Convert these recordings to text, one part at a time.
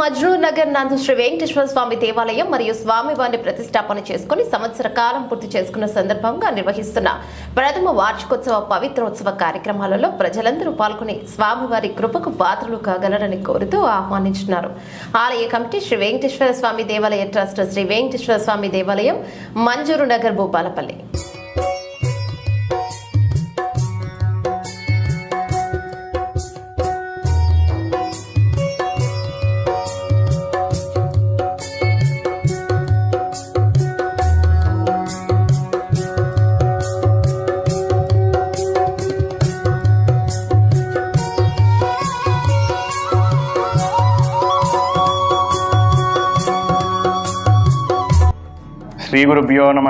మజ్రూర్ నగర్ నందు శ్రీ వెంకటేశ్వర స్వామి దేవాలయం మరియు స్వామివారిని ప్రతిష్టాపన చేసుకుని సంవత్సర కాలం పూర్తి చేసుకున్న సందర్భంగా నిర్వహిస్తున్న ప్రథమ వార్షికోత్సవ పవిత్రోత్సవ కార్యక్రమాలలో ప్రజలందరూ పాల్గొని స్వామివారి కృపకు పాత్రలు కాగలరని కోరుతూ ఆహ్వానించున్నారు ఆలయ కమిటీ శ్రీ వెంకటేశ్వర స్వామి దేవాలయ ట్రస్ట్ శ్రీ వెంకటేశ్వర స్వామి దేవాలయం మంజూరు నగర్ భూపాలపల్లి. శ్రీగురుభ్యో నమ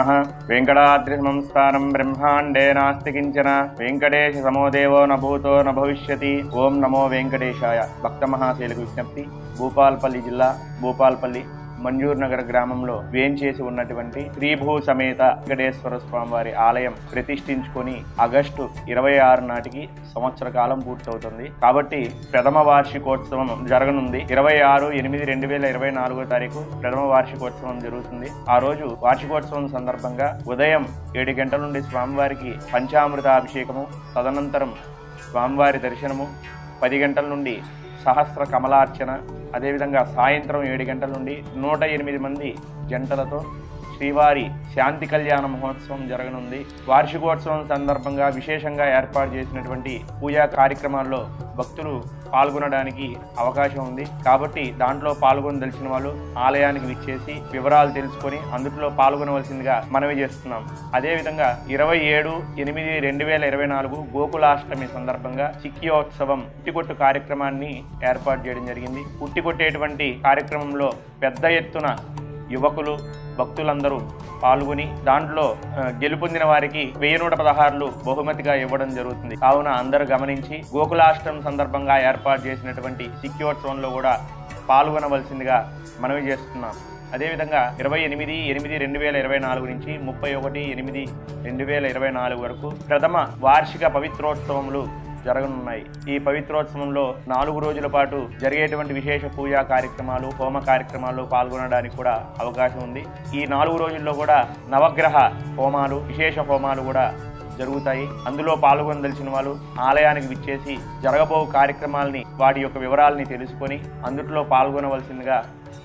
వెంకటాద్రి సంస్థానం బ్రహ్మాండే నాస్తి కించన వెంకటేశ సమోదేవో నభూతో నభవిష్యతి ఓం నమో వెంకటేశాయ భక్త మహాశైలకు విజ్ఞప్తి భూపాల్పల్లి జిల్లా భూపాల్పల్లి మంజూర్ నగర్ గ్రామంలో వేంచేసి ఉన్నటువంటి శ్రీభూ సమేత వెంకటేశ్వర స్వామి వారి ఆలయం ప్రతిష్ఠించుకొని ఆగస్టు ఇరవై ఆరు నాటికి సంవత్సర కాలం పూర్తవుతుంది. కాబట్టి ప్రథమ వార్షికోత్సవం జరగనుంది. ఇరవై ఆరు ఎనిమిది రెండు వేల ఇరవై నాలుగో తారీఖు ప్రథమ వార్షికోత్సవం జరుగుతుంది. ఆ రోజు వార్షికోత్సవం సందర్భంగా ఉదయం ఏడు గంటల నుండి స్వామివారికి పంచామృత అభిషేకము తదనంతరం స్వామివారి దర్శనము పది గంటల నుండి సహస్ర కమలార్చన అదేవిధంగా సాయంత్రం ఏడు గంటల నుండి నూట ఎనిమిది మంది జంటలతో శ్రీవారి శాంతి కళ్యాణ మహోత్సవం జరగనుంది. వార్షికోత్సవం సందర్భంగా విశేషంగా ఏర్పాటు చేసినటువంటి పూజా కార్యక్రమాల్లో భక్తులు పాల్గొనడానికి అవకాశం ఉంది. కాబట్టి దాంట్లో పాల్గొనదలిచిన వాళ్ళు ఆలయానికి విచ్చేసి వివరాలు తెలుసుకొని అందులో పాల్గొనవలసిందిగా మనవి చేస్తున్నాం. అదేవిధంగా ఇరవై ఏడు ఎనిమిది రెండు వేల ఇరవై నాలుగు గోకులాష్టమి సందర్భంగా చిక్కియోత్సవం ఉట్టికొట్టు కార్యక్రమాన్ని ఏర్పాటు చేయడం జరిగింది. ఉట్టికొట్టేటువంటి కార్యక్రమంలో పెద్ద ఎత్తున యువకులు భక్తులందరూ పాల్గొని దాంట్లో గెలుపొందిన వారికి వెయ్యి నూట పదహారులు బహుమతిగా ఇవ్వడం జరుగుతుంది. కావున అందరూ గమనించి గోకులాష్టం సందర్భంగా ఏర్పాటు చేసినటువంటి సిక్యోత్సవంలో కూడా పాల్గొనవలసిందిగా మనవి చేస్తున్నాం. అదేవిధంగా ఇరవై ఎనిమిది ఎనిమిది రెండు వేల ఇరవై నాలుగు నుంచి ముప్పై ఒకటి ఎనిమిది రెండు వేల ఇరవై నాలుగు వరకు ప్రథమ వార్షిక పవిత్రోత్సవములు జరగనున్నాయి. ఈ పవిత్రోత్సవంలో నాలుగు రోజుల పాటు జరిగేటువంటి విశేష పూజా కార్యక్రమాలు హోమ కార్యక్రమాలు పాల్గొనడానికి కూడా అవకాశం ఉంది. ఈ నాలుగు రోజుల్లో కూడా నవగ్రహ హోమాలు విశేష హోమాలు కూడా జరుగుతాయి. అందులో పాల్గొనదలిచిన వాళ్ళు ఆలయానికి విచ్చేసి జరగబో కార్యక్రమాలని వాటి యొక్క వివరాలని తెలుసుకొని అందుట్లో పాల్గొనవలసిందిగా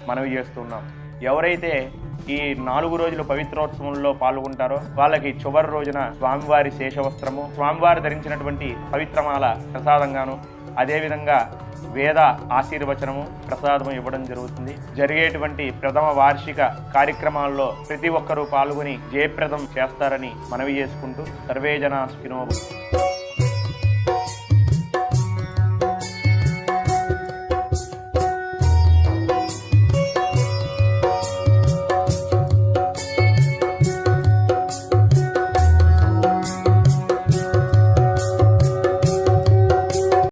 మనవి చేస్తున్నాం. ఎవరైతే ఈ నాలుగు రోజుల పవిత్రోత్సవంలో పాల్గొంటారో వాళ్ళకి చివరి రోజున స్వామివారి శేషవస్త్రము స్వామివారి ధరించినటువంటి పవిత్రమాల ప్రసాదంగాను అదేవిధంగా వేద ఆశీర్వచనము ప్రసాదము ఇవ్వడం జరుగుతుంది. జరిగేటువంటి ప్రథమ వార్షిక కార్యక్రమాల్లో ప్రతి ఒక్కరూ పాల్గొని జయప్రదం చేస్తారని మనవి చేసుకుంటూ సర్వేజన స్పినో